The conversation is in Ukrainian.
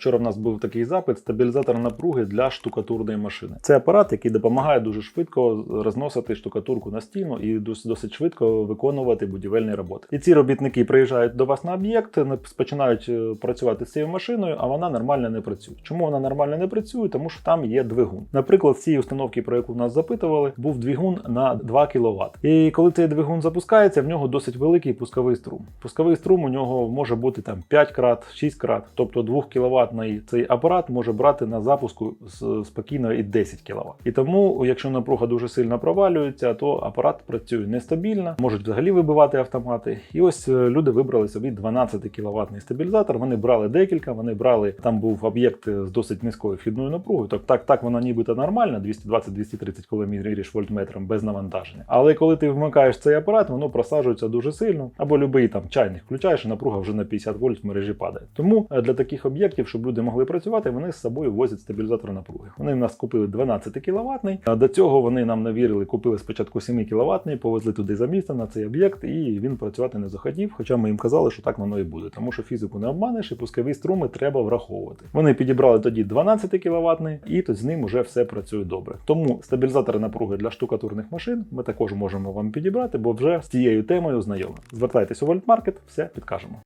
Вчора в нас був такий запит: стабілізатор напруги для штукатурної машини. Це апарат, який допомагає дуже швидко розносити штукатурку на стіну і досить швидко виконувати будівельні роботи. І ці робітники приїжджають до вас на об'єкт, починають е, працювати з цією машиною, а вона нормально не працює. Чому вона нормально не працює? Тому що там є двигун. Наприклад, з цієї установки, про яку нас запитували, був двигун на 2 кВт. І коли цей двигун запускається, в нього досить великий пусковий струм. Пусковий струм у нього може бути там 5 крат, 6 крат. Тобто 2 кВт цей апарат може брати на запуску спокійно і 10 кВт. І тому, якщо напруга дуже сильно провалюється, то апарат працює нестабільно, можуть взагалі вибивати автомати. І ось е, люди вибрали собі 12 кВт стабілізатор. Вони брали декілька, вони брали там був об'єкт з досить низькою вхідною напругою. Тобто так, так вона нібито нормальна, 220-230, коли міряєш вольтметром без навантаження. Але коли ти вмикаєш цей апарат, воно просаджується дуже сильно. Або любий там чайник включаєш, і напруга вже на 50 вольт в мережі падає. Тому е, для таких об'єктів, щоб люди могли працювати, вони з собою возять стабілізатор напруги. Вони в нас купили 12 кВт. А до цього вони нам навірили, купили спочатку 7 кВт, повезли туди за місто на цей об'єкт, і він працювати не захотів. Хоча ми їм казали, що так воно і буде, тому що фізику не обманеш, і пускові струми треба враховувати. Вони підібрали тоді 12 кВт, і то з ним вже все працює добре. Тому стабілізатори напруги для штукатурних машин ми також можемо вам підібрати, бо вже з цією темою знайомі. Звертайтесь у Вольтмаркет, все підкажемо.